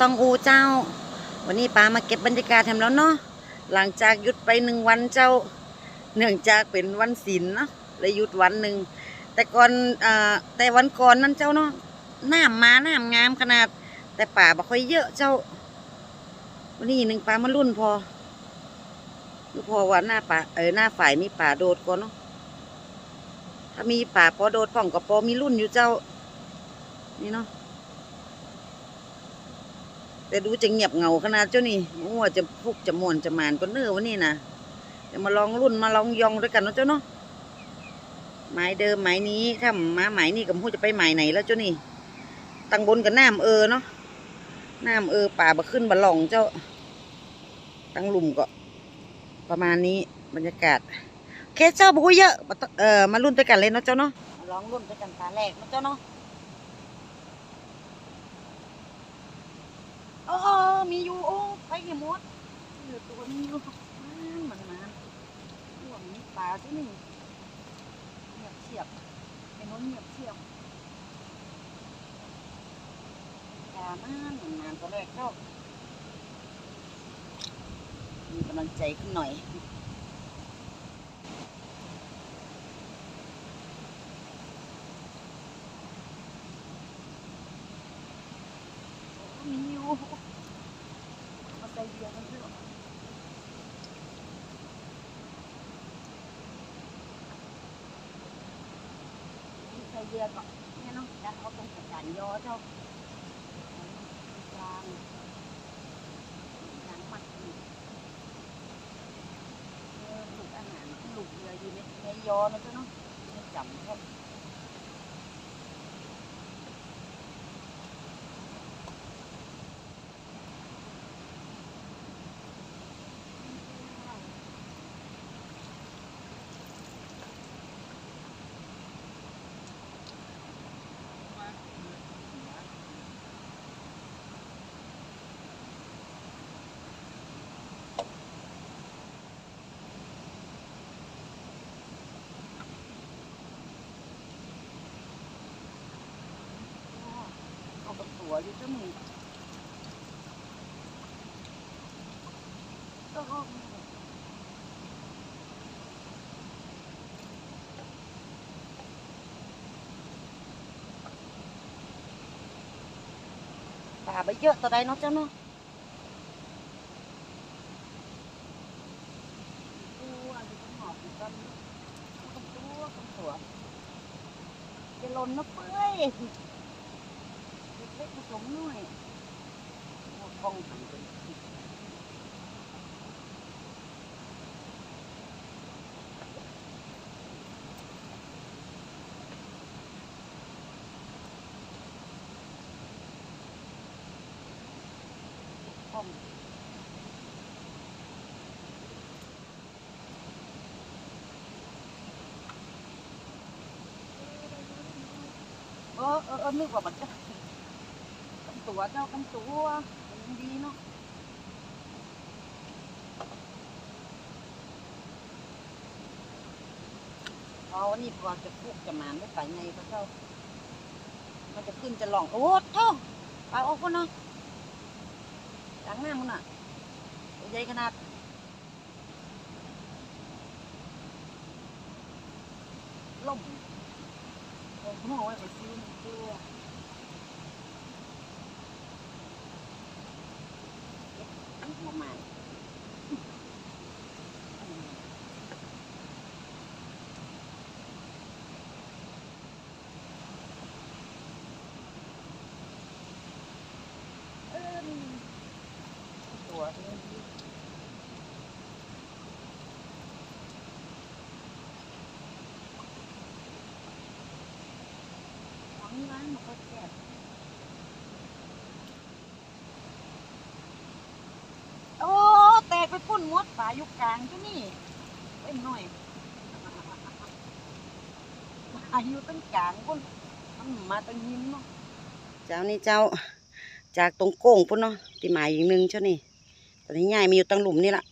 ตองอูเจ้า วันนี้ป้ามาเก็บบรรยากาศทำแล้วเนาะหลังจากหยุดไปหนึ่งวันเจ้า เนื่องจากเป็นวันศีลเนาะเลยหยุดวันหนึ่งแต่ก่อนอ่าแต่วันก่อนนั้นเจ้าเนาะน้ำมาน้ำงามขนาด แต่ป่าบ่ค่อยเยอะเจ้า วันนี้หนึ่งปลามารุ่นพอพอว่าหน้าป่าเออหน้าฝ่ายมีป่าโดดก่อนเนาะถ้ามีป่าพอโดดพ่องก็พอมีรุ่นอยู่เจ้า นี่เนาะ แต่ดูจะเงียบเงาขนาดเจ้านี่ว่าจะพุกจะมวนจะมานก็เนื้อวันนี้นะจะมาลองรุ่นมาลองยองด้วยกันนะเจ้าเนาะหมายเดิมหมายนี้ถ้ามาหมายนี้กับพูจะไปหมายไหนแล้วเจ้านี่ตังบนกับน้ำเออเนาะน้ำเออป่าบะขึ้นบะหลองเจ้า ตั้งหลุมก็ ประมาณนี้บรรยากาศเคสเจ้าบุกเยอะมาต้องเออมารุ่นด้วยกันเลยเนาะเจ้าเนาะมาลองรุ่นด้วยกันตาแรกเนาะเจ้าเนาะ เออมีอยู่โอ้ไปกี่มดเหลือตัวนี้อยู่มันมันมันห่วงนี้ปลาที่นี่เงียบเฉียบเป็นน้นเงียบเฉียบปลามันมันมันตัวแรกเจ้ามีกำลังใจขึ้นหน่อยโอ้มีอยู่มาใส่เบียร์กันเถอะ มีใส่เบียร์ก่อนเนี่ยเนาแล้วเขาตรงกระจานยอเจ้ากลางกลางมัดอยู่เออลูกอาหารลูกเรืออยู่ในในยอนะเจ้าเนาะไม่จำค รับเอากับตัวอยู่เจ้ามือก็ห้องป่าไปเยอะตัวใดเนาะเจ้าเนาะตัวอยู่ตรงหอบอยู่กันต้องตัวต้องตัวจะหล่นนะเป้ย เล็กๆผสมหน่อยหัวกล้องทำเป็นกล้ องเออเออเออนึกว่ามันจะกันตัวเจ้ากันตัวมันดีเนาะเอาอันนี้พอจะพุกจะหมานได้ไปไงก็เจ้า มันจะขึ้นจะหลอง โอ้เท่าปออกคนเนาะ จางหน้ามันอะใหญ่ขนาดล่มโอ้โหไว้ไปซื้อตัวประมาณเอิ่มตัวนี้ของร้านมันก็แซ่บ โอ้แตกไป พุ่นมดป่าอยู่กลางจ้ะนี่เป็นหน่อยป่ายู่ตั้งกลางพุ่นมันมาตั้งหิมเนาะเจ้านี่เจ้าจากตรงโก้งพุ่นเนาะที่หมายอีกหนึ่งเจ้านี่ตอนนี้ง่ายมีอยู่ตั้งหลุมนี่ละ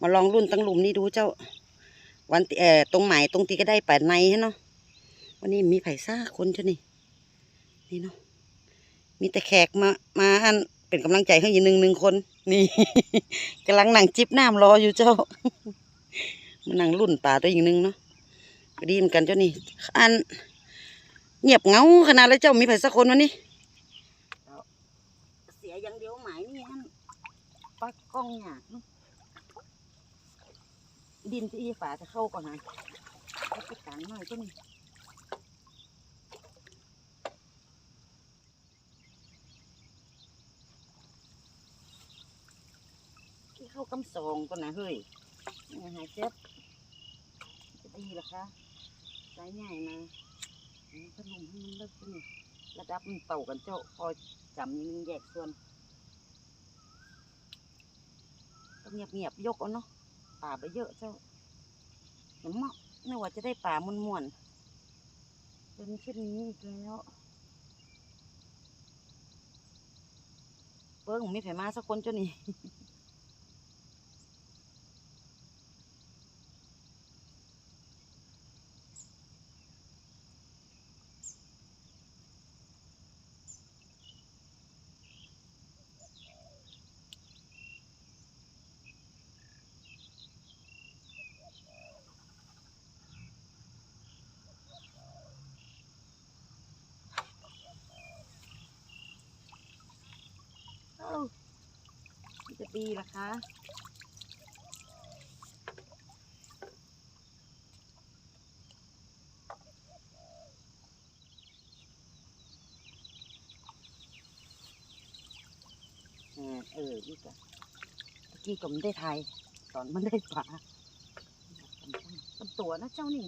มาลองรุ่นตั้งหลุมนี่ดูเจ้า วันตีเอ่อตรงหมายตรงตีก็ได้แปดในฮะเนาะวันนี้มีไผ่ซ่าคนเจ้านี่นี่เนาะมีแต่แขกมามาอันเป็นกำลังใจให้อีกหนึ่งหนึ่งคน นี่กำลังนั่งจิบน้ำรออยู่เจ้ามานั่งรุ่นป่าตัวอีกหนึ่งเนาะก็ดีมกันเจ้านี่ อันเงียบเงาขนาดเลยเจ้ามีใครสักคนวันนี้เสียอย่างเดียวหมายนี่อันปักกล้องหยากเนาะดินที่ฝาจะเข้าก่อนนะเอาไปกลางหน่อยเจ้านี่ที่เข้าสองก่อนนะเฮ้ยหายเจ็บจะดีหรอคะใจใหญ่มาอืมขนมให้มันเลิกขึ้นระดับมันเต่ากันเจ้าพอจำนี่มันแยกส่วนต้องเงียบเงียบๆยกเอาเนาะป่าไปเยอะเจ้าเห็นมั้นึกว่าจะได้ป่ามวนมวนๆเป็นเช่นนี้อีกแล้วเบิ้งมีไผมาสักคนเจ้านี่ เอ้า มันจะคะ เออเอออีกอะเมื่อกี้ก็ไม่ได้ไทยตอนมันได้ปลาตำตัวนะเจ้านี่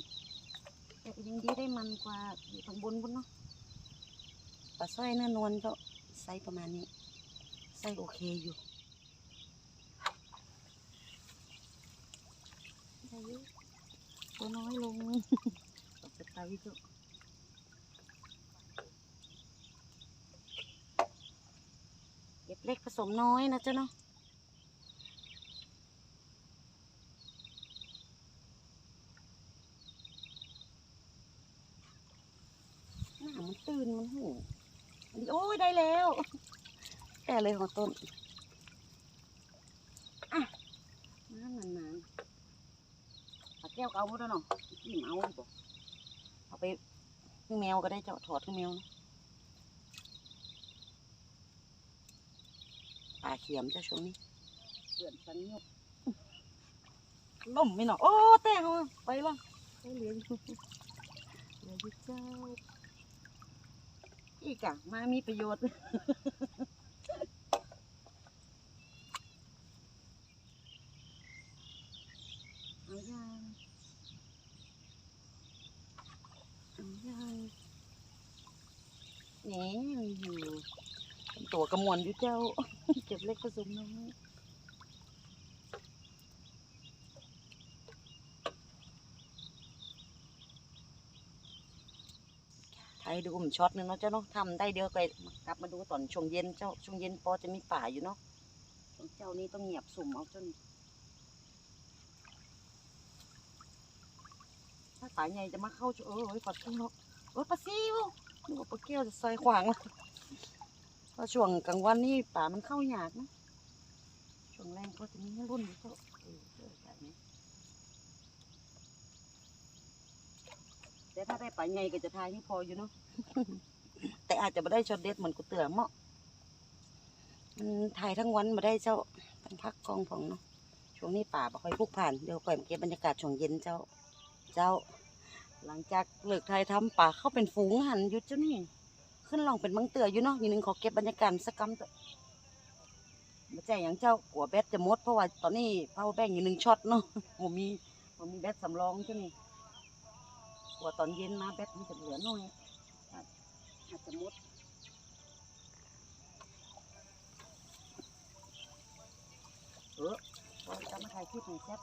ยังดีได้มันกว่าอยู่ทางบนบนเนาะปลาสร้อยเนื้อนวลก็ไซส์ประมาณนี้ไซส้โอเคอยู่ได้อยู่ ตัวน้อยลงตกไปเจ้าเก็บเล็กผสมน้อยนะเจ้าเนาะหน้ามันตื่นมันหูอันนี้โอ้ยได้แล้วแก่เลยของต้น อะน้ำนานนานๆเอา แก้วก็เอาหมดแล้วเนาะอิ่มเอาดีกว่าเอาไปให้แมวก็ได้เจ้าถอดให้แมวนะปลาเขียมเจ้าช่วงนี้เดือนสันยกล่มไม่หนอโอ้แต่งเอาไปละไปเหลืออยู่เหลืออยู่เจ้าอีกอะมามีประโยชน์ เอายังเอายังแหนมีอยู่เป็น อยู่เจ้า เก็บเล็กผสมน้อยไทยดูผมช็อตหนึงเนาะเจ้าเนาะทำได้เดียวก็กลับมาดูตอนช่วงเย็นเจ้าช่วงเย็นพอจะมีป่าอยู่เนาะของเจ้านี่ต้องเงียบสุ่มเอาจนถ้าสายใหญ่จะมาเข้าเออเฮ้ยปลาซิวเออปลาซิวนึกว่าปลาเกี้ยวจะซอยขวางเละเพราะช่วงกลางวันนี่ป่ามันเข้ายากนะช่วงแรงก็จะมีรุ่นอยู่ก็เออแบบนี้แต่ถ้าได้ปลาใหญ่ก็จะทายนี่พออยู่เนาะแต่อาจจะไม่ได้ช็อตเด็ดเหมือนกูเตือเหมาะมันถ่ายทั้งวันมาได้เจ้าต้งพักกองของเนาะช่วงนี้ป่าบ่ค่อยพุกผ่านเดี๋ยวก่อยมาเก็บบรรยากาศช่วงเย็นเจ้า เจ้า หลังจากเลิกไทยทำป่าเข้าเป็นฝูงหันยุดเจ้านี่ ขึ้นลองเป็นบังเตืออยู่เนาะอีกหนึ่งขอเก็บบรรยากาศสักกำเถอะมาแจ้งอย่างเจ้ากัวแบตจะมดเพราะว่าตอนนี้เผาแบงอยู่หนึ่งช็อตเนาะผมมีผมมีแบตสำรองเจ้านี่กลัวตอนเย็นมาแบตมันจะเหลือน้อยอาจจะมดเออจะมาถ่ายคลิปหน่อยแซ่บ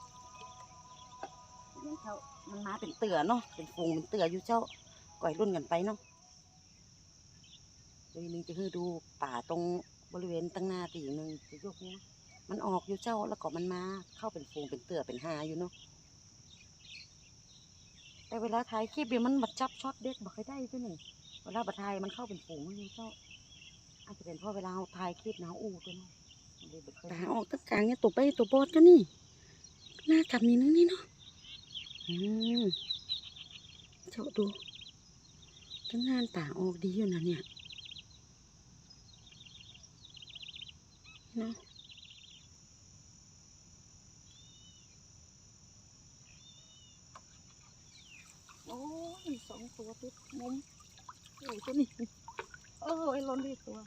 เจ้ามันมาเป็นเตือเนาะเป็นฟูงเป็นเตืออยู่เจ้าก่อยรุ่นกันไปเนาะ เลยนึงจะคือดูป่าตรงบริเวณตั้งหน้าตีหนึ่งจะยกเนี้ยมันออกอยู่เจ้าแล้วก็มันมาเข้าเป็นฟูงเป็นเตือเป็นหาอยู่เนาะแต่เวลาถ่ายคลิปเนี่ยมันบัดจับช็อตเด็ดบักให้ได้ด้วยนี่เวลาบัดถ่ายมันเข้าเป็นฝูงอยู่เจ้าอาจจะเป็นเพราะเวลาเราถ่ายคลิปนะเราอูตัวยเนาะตาออกตั้งกลางเนี่ยตัวไปตัวบอดก็นี่หน้ากลับนี่นึงนี่เนาะอืมเจ้าดูตั้งงานตาออกดีอยู่นะเนี่ย นะโอ้ยสองตัวติดมุมโอ้ยตัวนี้เออไอ้ล้นดีตัว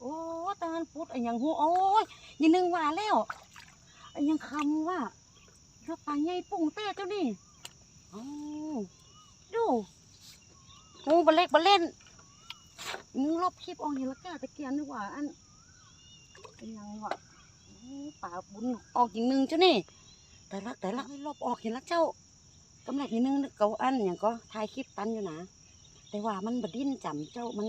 โอ้ตาพุดอันยังหัวโอ้ยอยังนึงว่าแล้วอันยังคำว่าถ้าปลาใหญ่ปุ่งแต่เจ้านี่โอ้ดูงูบเล็กบเล่น นึงรอบคลิปออกเห็นและก้าตะเกียนนึกว่าอันอันยังวะป่าบุญออกอย่างหนึงเจ้านี่แต่ละแต่ละให้รอบออกเห็นและเจ้ากำลังอย่างนึงเกาอันอย่างก็ถ่ายคลิปตันอยู่นะแต่ว่ามันบดิ้นจำเจ้ามัน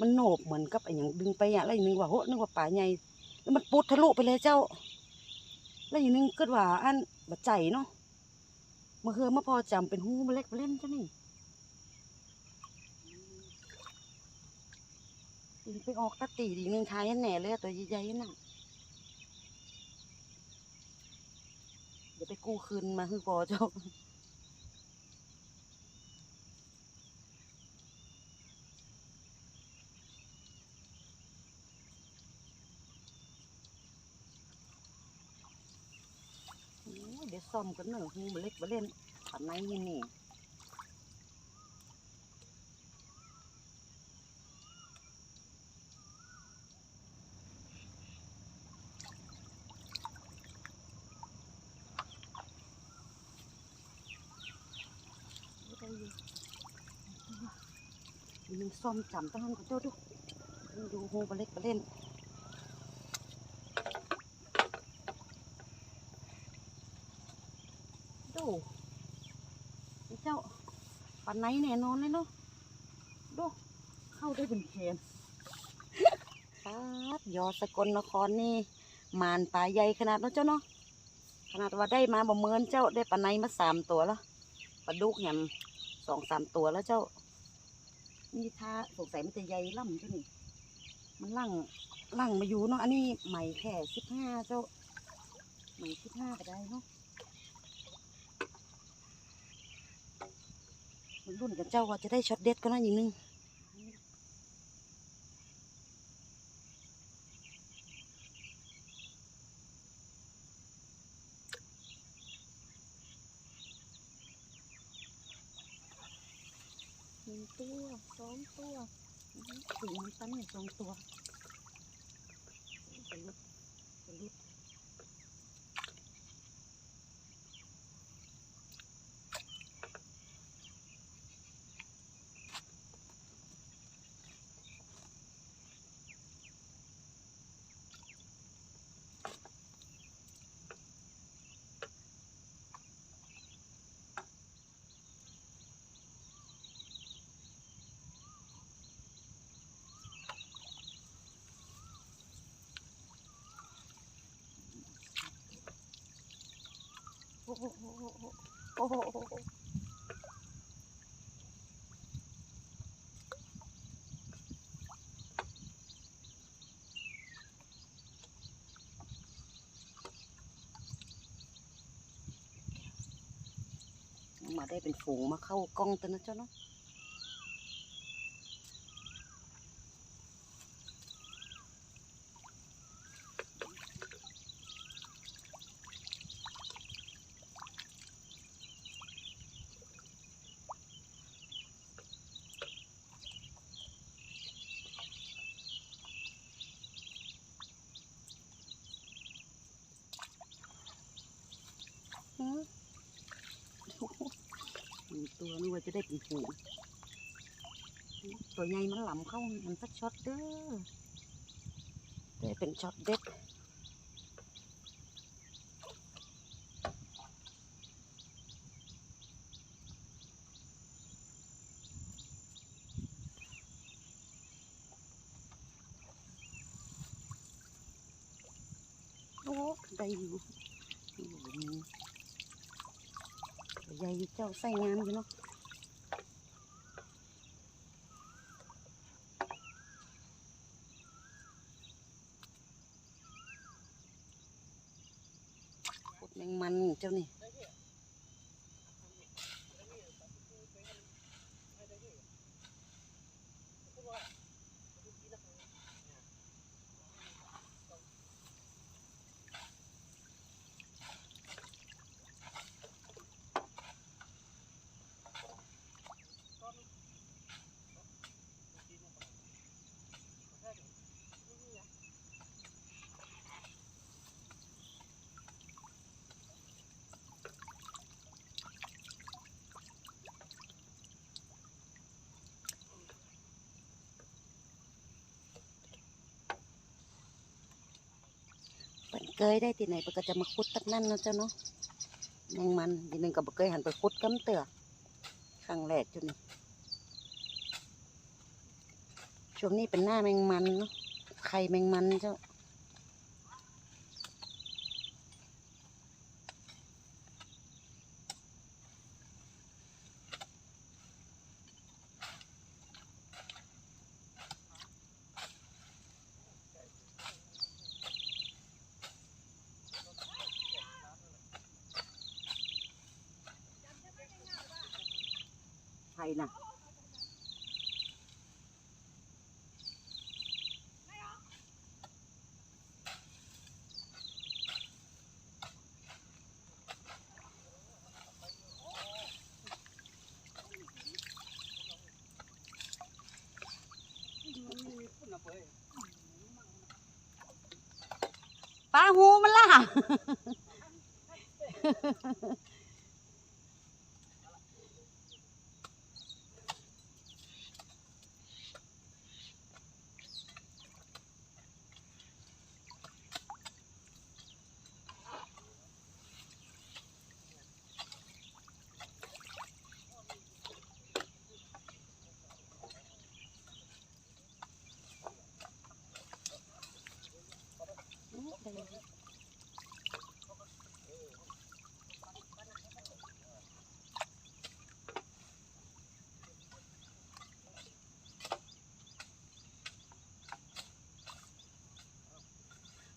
มันโหนบเหมือนกับไออย่างดึงไปอะแล้วอีกนึงว่าโหนึกว่าป่าใหญ่แล้วมันปุดทะลุไปเลยเจ้า แล้วอีกนึงก็ว่าอันบัดใจเนาะมาเฮือมาพอจำเป็นหูมาเล็กมาเล่นเจ้ะนี่ อีกไปออกตะตีอีนึงทายอันแหน่เลยตัวใหญ่ๆน่ะเดี๋ยวไปกู้คืนมาฮือพอเจ้าเดี๋ยวซ่อมกันเนอะหูมันเล็กมาเล่นปันไหนนี่นี่ มันซ่อมจำตั้งนั้นกับเจ้าดูดูหูมันเล็กมาเล่นดูเจ้าปันไหนแน่นอนเลยเนาะดูเข้าได้เป็นแขนป๊าดยอสกลนครนี่มานป่าใหญ่ขนาดเนาะเจ้าเนาะขนาดว่าได้มาบ่เมินเจ้าได้ปลาไหนมาสามตัวแล้วปลาดุกแหมสองสามตัวแล้วเจ้า นี่ท่าสงสัยมันจะใหญ่ล่ำเจ้านี่มันล่างล่างมาอยู่เนาะ อันนี้ใหม่แค่สิบห้าเจ้า ใหม่สิบห้าก็ได้เนาะ มันรุ่นกับเจ้าว่าจะได้ช็อตเด็ดก็น่าอย่างนึงหนึ่งตัวส องตัวอื้อสี่มันตั้งอยู่สองตัวไปลุดจะลุดโอ้โหโอ้โห โอ้โหมาได้เป็นฝูงมาเข้ากล้องตัวนะเจ้าเนาะ หือหนึ่งตัวนึกว่าจะ ได้เป็นฝูงตัวใหญ่มันหล่ำเข้ามันสักช็อตเด้อได้เป็นช็อตเด็ดโอ้ได้อยู่ใหญ่เจ้าใส่งามอยู่เนาะ ขุดแม งมันเจ้านี่ เกยได้ที่ไหนปก็จะมาคุดตักนั่นเนาะเจ้าเนาะแมงมันทีนึงก็บเกยหันไปคุดกำเตือครั้งแรกจนช่วงนี้เป็นหน้าแมงมันเนาะไข่แมงมันเจ้า ไข่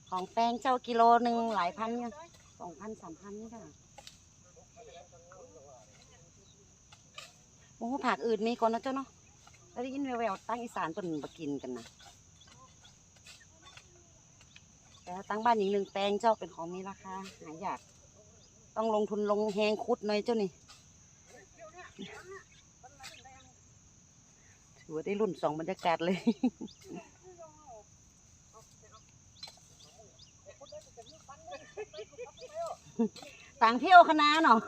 ของแป้งเจ้ากิโลหนึ่งหลายพันเนี่ยสองพันสามพันนี่ค่ะโอ้ผักอื่นมีก่อนนะเจ้าเนาะแล้วได้ยินแววๆตั้งอีสานเปิ่นมากินกันนะแต่ตั้งบ้านอีกหนึ่งแปลงเจ้าเป็นของมีราคาหายากต้องลงทุนลงแหงคุดหน่อยเจ้านี่ถือว่าได้รุ่นสองบรรยากาศเลย ต่างเที่ยวคณะเนาะ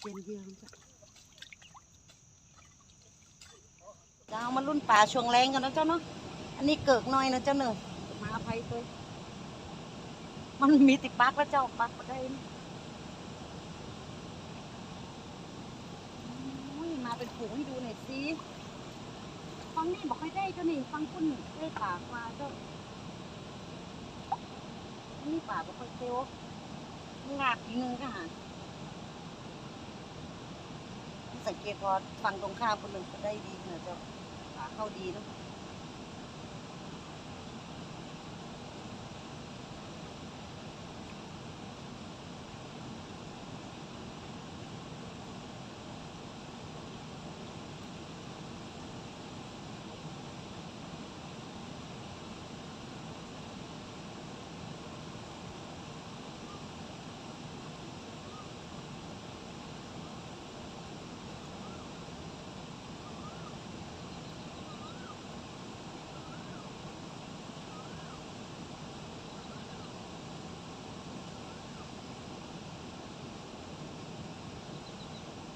เจียนเดียวจ้ะเอามารุ่นป่าช่วงแรงกันนะเจ้าเนาะ อันนี้เกิกน้อยนะเจ้าเนอะมาอภัยตัวมันมีติปักแล้วเจ้าปักมาได้นี่อุ้ยมา เป็นฝูงให้ดูหน่อยสิฟังนี่บอกให้ได้เจ้านี่ฟังคุณได้ปากว่าเจ้าอันนี่ป่าบอกค่อยเซลงาบทีนึงก็หาสังเกตพอฟังตรงข้ามคนหนึ่งก็ได้ดีเนอะเจ้าขาเข้าดีเนอะ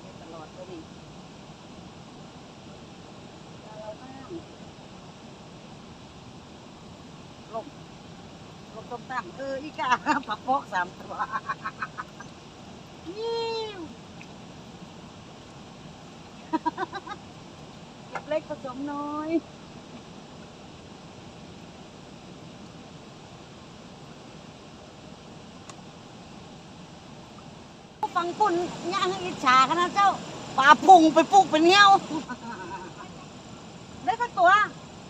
ได้ตลอดเลยนี่เราห้ามลบลบ ตรงต่ำเอออีกาปักปอกสามตัวยิ้วเก็บเล็กผสมน้อยฟังปุ่นย่างอิจฉาขนาดเจ้าปลาพุงไปปลูกเป็นเงี้ยวได้สักตัว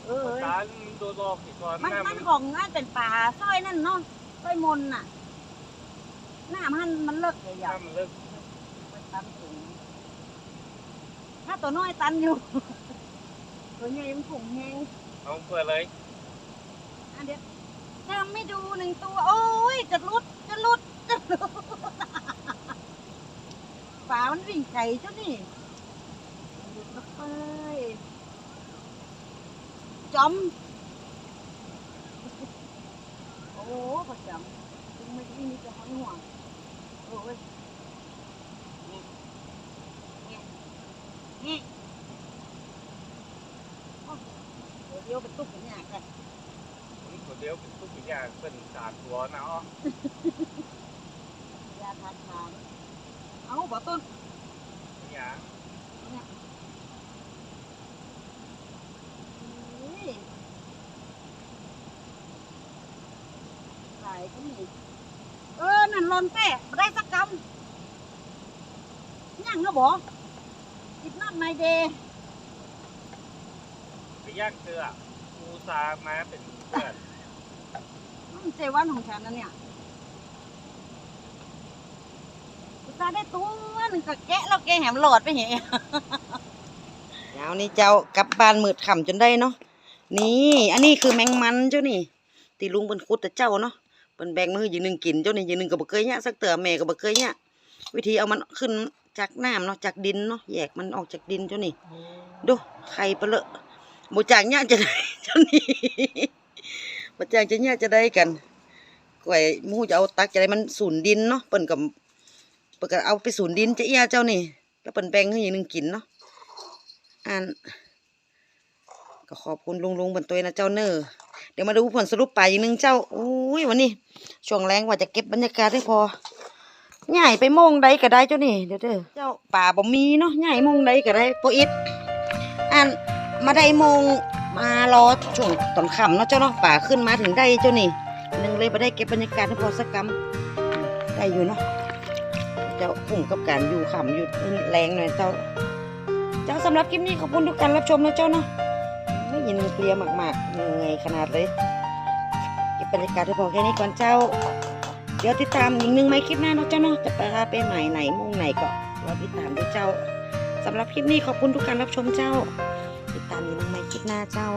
เออตาลโดนหลอกอีกก่อนมันหน้ามัมันนของงานเป็นป่าสร้อยนั่นเนาะสร้อยมนน่ะ หน้ามันมันเลิกเลยหอะน้ามันเลิกมันตันถุงถ้าตัวน้อยตันอยู่ตัวใหญ่มันผงแห้งเอาเปิดเลยอันเดียวทำไม่ดูหนึ่งตัว โอ้ยจะลุดจะลุดจะลุดฝามันวิ่งไก่เจ้านี่หลุดมาไป จอมโอ้พอจำถึงไม่ได้มีแต่หอยห่วงโอ้ยนี่นี่นี่โอ้เดี๋ยวเป็นตุ๊กเป็นหยากเลยผมคนเดียวเป็นทุกอย่างเป็นสามตัวนะอ๋อยาทาทางเอาบ่ต้นอย่าง เฮ้ยขาย ก็มีเออ นั่นหลอนแป้มาได้สักกำยังนะบ่กินน้ำในเดย์ไปย่างเกลือกูซามาเป็นเพื่อนมันเจวันของฉันนะเนี่ยกูตาได้ตัวหนึ่งก็แกะแล้วแกแหมหลอดไปเหี้ยยาวนี่เจ้ากลับบ้านมืดค่ำจนได้เนาะนี่ อันนี้คือแมงมันเจ้านี่ตีลุงเป็นคุดแต่เจ้าเนาะ เป็นแบ่งมืออย่างหนึ่งกินเจ้านี่อย่างหนึ่งก็บ่เคยเนี่ยสักเตือแม่ก็บ่เคยเนี่ยวิธีเอามันขึ้นจากน้ำเนาะจากดินเนาะแยกมันออกจากดินเจ้านี่ดูไข่เปลอะบ่จากเนี่ยจะได้เจ้านี่บ่จากจะเนี่ยจะได้กันกล้วยมูจะเอาตักจะได้มันสูนดินเนาะเปิ้นกับเปิ้นก็เอาไปสูนดินจะเอี้ยเจ้านี่แล้วเปิ้นแบ่งให้อย่างหนึ่งกินเนาะอัน ก็ขอบคุณลุงลุงบนตัวนะเจ้าเนอเดี๋ยวมาดูผลสรุปไปอีกหนึ่งเจ้าโอ้ยวันนี้ช่วงแรงกว่าจะเก็บบรรยากาศให้พอใหญ่ไปมงใดก็ได้เจ้านี่เดี๋ยวเด้อเจ้าป่าบ่มีเนาะใหญ่มงใดก็ได้โปอิดอันมาได้มงมารอช่วงตอนค่ำเนาะเจ้าเนาะป่าขึ้นมาถึงได้เจ้านี่หนึ่งเลยมาได้เก็บบรรยากาศให้พอสักกำได้อยู่เนาะเจ้าพุ่งกับการอยู่ค่ำอยู่แรงหน่อยเจ้า เจ้าสำหรับคลิปนี้ขอบคุณทุกการรับชมนะเจ้าเนาะ ยินเคลียมากๆเหนื่อยขนาดเลยเก็บบรรยากาศที่พอแค่นี้ก่อนเจ้า เดี๋ยวติดตามอีกหนึ่งไหมคลิปหน้าเนาะเจ้าเนาะจะไปพาไปไหนไหนมุ่งไหนก็รอติดตามด้วยเจ้าสำหรับคลิปนี้ขอบคุณทุกการรับชมเจ้า ติดตามอีกหนึ่งไหมคลิปหน้าเจ้า